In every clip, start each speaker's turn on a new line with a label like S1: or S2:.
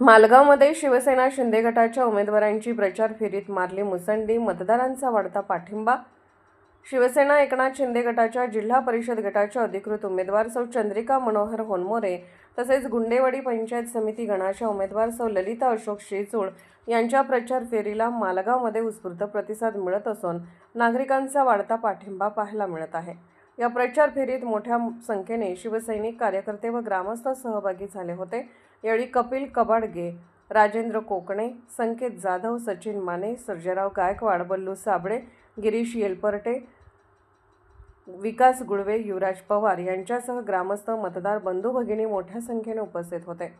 S1: मालगावमध्ये शिवसेना शिंदे गटाच्या उमेदवारांची प्रचार फेरीत मारली मुसंडी मतदारांचा वाढता पाठिंबा. शिवसेना एकनाथ शिंदे गटाच्या जिल्हा परिषद गटाच्या अधिकृत उमेदवार सौ चंद्रिका मनोहर होनमोरे तसेच गुंडेवाडी पंचायत समिती गणाच्या उमेदवार सौ ललिता अशोक शेचूळ यांच्या प्रचार फेरीला मालगावमध्ये उत्स्फूर्त प्रतिसाद मिळत असून नागरिकांचा वाढता पाठिंबा पाहायला मिळत आहे. या प्रचार फेरीत मोठ्या संख्येने शिवसैनिक कार्यकर्ते व ग्रामस्थ सहभागी झाले होते. यावेळी कपिल कबाडगे राजेंद्र कोकणे संकेत जाधव सचिन माने सर्जेराव गायकवाड बल्लू साबळे गिरीश येलपर्टे विकास गुळवे युवराज पवार यांच्यासह ग्रामस्थ मतदार बंधू भगिनी मोठ्या संख्येने उपस्थित होते.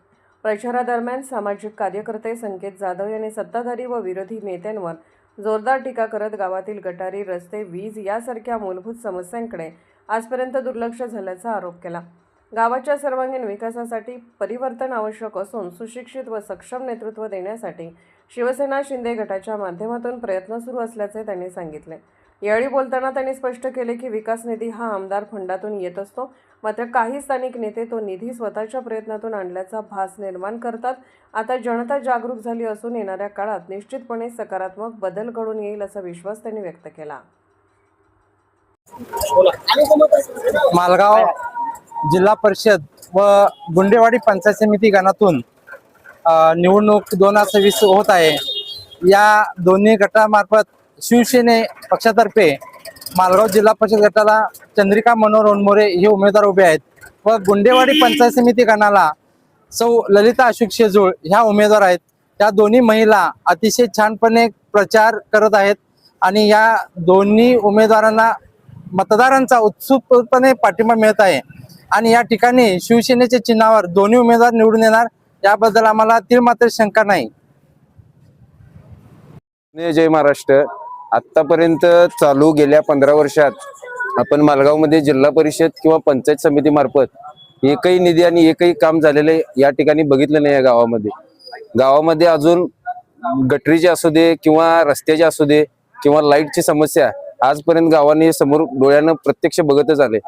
S1: प्रचारादरम्यान सामाजिक कार्यकर्ते संकेत जाधव यांनी सत्ताधारी व विरोधी नेत्यांवर जोरदार टीका करत गावातील गटारी रस्ते वीज यासारख्या मूलभूत समस्यांकडे आजपर्यंत दुर्लक्ष झाल्याचा आरोप केला. गावाच्या सर्वांगीण विकासासाठी परिवर्तन आवश्यक असून सुशिक्षित व सक्षम नेतृत्व देण्यासाठी शिवसेना शिंदे गटाच्या माध्यमातून प्रयत्न सुरू असल्याचे त्यांनी सांगितले. यावेळी बोलताना त्यांनी स्पष्ट केले की विकास निधी हा आमदार फंडातून येत असतो. मात्र काही स्थानिक नेते तो निधी स्वतःच्या प्रयत्नातून आणल्याचा भास निर्माण करतात. आता जनता जागरूक झाली असून येणाऱ्या काळात निश्चितपणे सकारात्मक बदल घडून येईल असा विश्वास त्यांनी व्यक्त केला.
S2: मालगाव जिल्हा परिषद व गुंडेवाडी पंचायत समिती गणातून निवडणूक दोन हजार सव्वीस होत आहे. या दोन्ही गटामार्फत शिवसेने पक्षातर्फे मालगाव जिल्हा परिषद गटाला चंद्रिका मनोहर ओनमोरे हे उमेदवार उभे आहेत. व गुंडेवाडी पंचायत समिती गणाला सौ ललिता अशोक शेजूळ ह्या उमेदवार आहेत. त्या दोन्ही महिला अतिशय छानपणे प्रचार करत आहेत आणि या दोन्ही उमेदवारांना मतदारांचा उत्सुकपणे पाठिंबा मिळत आहे. आणि या ठिकाणी शिवसेनेच्या चिन्हावर दोन्ही उमेदवार निवडून येणार. याबद्दल आम्हाला तीळ मात्र शंका नाही.
S3: जय महाराष्ट्र. आतापर्यंत चालू गेल्या पंधरा वर्षात आपण मालगावमध्ये जिल्हा परिषद किंवा पंचायत समिती मार्फत एकही निधी आणि एकही काम झालेले या ठिकाणी बघितलं नाही या गावामध्ये. गावामध्ये अजून गटरीचे असू दे किंवा रस्त्याचे असू दे किंवा लाईटची समस्या आजपर्यंत गावाने समोर डोळ्यानं प्रत्यक्ष बघतच आले.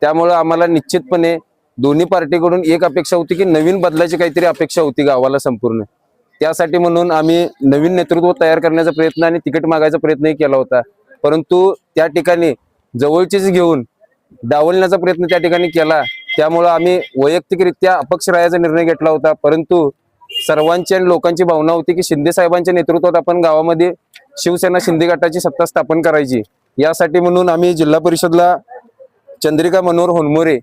S3: त्यामुळं आम्हाला निश्चितपणे दोन्ही पार्टीकडून एक अपेक्षा होती की नवीन बदलाची काहीतरी अपेक्षा होती गावाला संपूर्ण. त्यासाठी म्हणून आम्ही नवीन नेतृत्व तयार करण्याचा प्रयत्न आणि तिकीट मागायचा प्रयत्नही केला होता. परंतु त्या ठिकाणी जवळचीच घेऊन डावलण्याचा प्रयत्न त्या ठिकाणी केला. त्यामुळं आम्ही वैयक्तिकरित्या अपक्ष राहायचा निर्णय घेतला होता. परंतु सर्वांची आणि लोकांची भावना होती की शिंदे साहेबांच्या नेतृत्वात आपण गावामध्ये शिवसेना शिंदे गटाची सत्ता स्थापन करायची. यासाठी म्हणून आम्ही जिल्हा परिषदला चंद्रिका मनोहर होनमोरे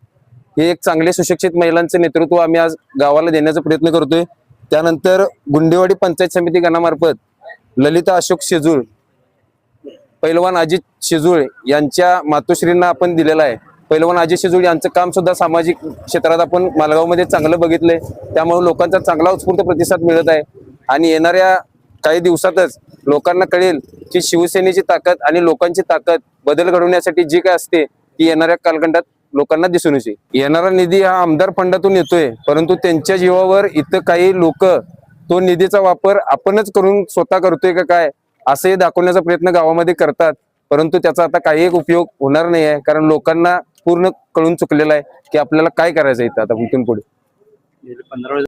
S3: हे एक चांगले सुशिक्षित महिलांचं नेतृत्व आम्ही आज गावाला देण्याचा प्रयत्न करतोय. त्यानंतर गुंडेवाडी पंचायत समिती गणामार्फत ललिता अशोक शेजूळ पैलवान अजित शेजूळ यांच्या मातोश्रींना आपण दिलेला आहे. पैलवान अजित शेजूळ यांचं काम सुद्धा सामाजिक क्षेत्रात आपण मालगावमध्ये चांगलं बघितलंय. त्यामुळे लोकांचा चांगला उत्स्फूर्त प्रतिसाद मिळत आहे. आणि येणाऱ्या काही दिवसातच लोकांना कळेल की शिवसेनेची ताकद आणि लोकांची ताकद बदल घडवण्यासाठी जी काय असते ती येणाऱ्या कालखंडात लोकांना दिसून येते. येणारा निधी हा आमदार फंडातून येतोय परंतु त्यांच्या जीवावर इथं काही लोक तो निधीचा वापर आपणच करून स्वतः करतोय का काय असंही दाखवण्याचा प्रयत्न गावामध्ये करतात. परंतु त्याचा आता काही एक उपयोग होणार नाही आहे कारण लोकांना पूर्ण कळून चुकलेला आहे की आपल्याला काय करायचं इथं आता इथून पुढे.
S4: पंधरा